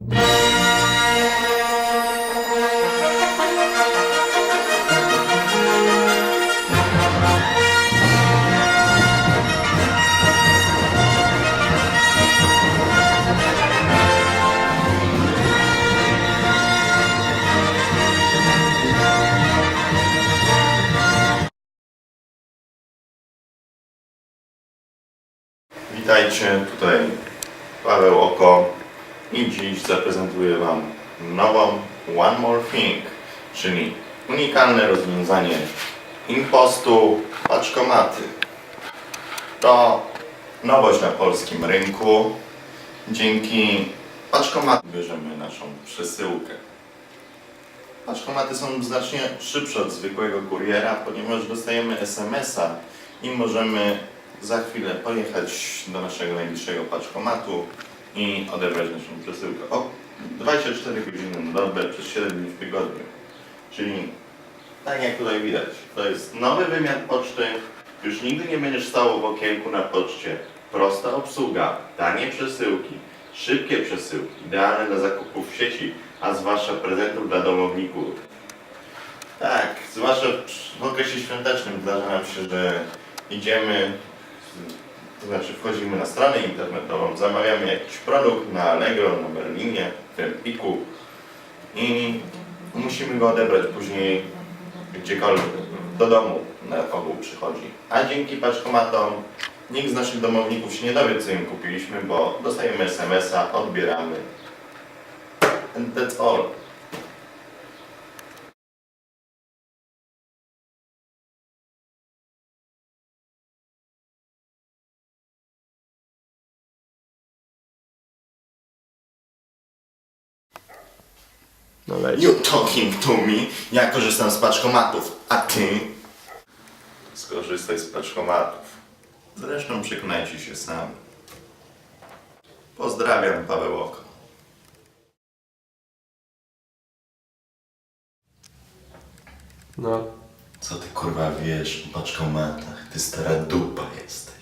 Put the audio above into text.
Witajcie, tutaj Paweł Oko i dziś zaprezentuję Wam nową One More Thing, czyli unikalne rozwiązanie impostu paczkomaty. To nowość na polskim rynku. Dzięki paczkomatu bierzemy naszą przesyłkę. Paczkomaty są znacznie szybsze od zwykłego kuriera, ponieważ dostajemy SMS-a i możemy za chwilę pojechać do naszego najbliższego paczkomatu i odebrać naszą przesyłkę. O 24 godziny na dobę przez 7 dni w tygodniu. Czyli tak jak tutaj widać, to jest nowy wymiar poczty. Już nigdy nie będziesz stał w okienku na poczcie. Prosta obsługa, tanie przesyłki, szybkie przesyłki, idealne dla zakupów w sieci, a zwłaszcza prezentów dla domowników. Tak, zwłaszcza w okresie świątecznym zdarza nam się, że idziemy, to znaczy wchodzimy na stronę internetową, zamawiamy jakiś produkt na Allegro, na Berlinie, w Empiku i musimy go odebrać później gdziekolwiek, do domu na ogół przychodzi. A dzięki paczkomatom nikt z naszych domowników się nie dowie, co im kupiliśmy, bo dostajemy SMS-a, odbieramy. And that's all. No. You talking to me? Ja korzystam z paczkomatów, a ty? Skorzystaj z paczkomatów. Zresztą przekonajcie się sami. Pozdrawiam, Paweł Oko. No, Co ty kurwa wiesz o paczkomatach? Ty stara dupa jesteś.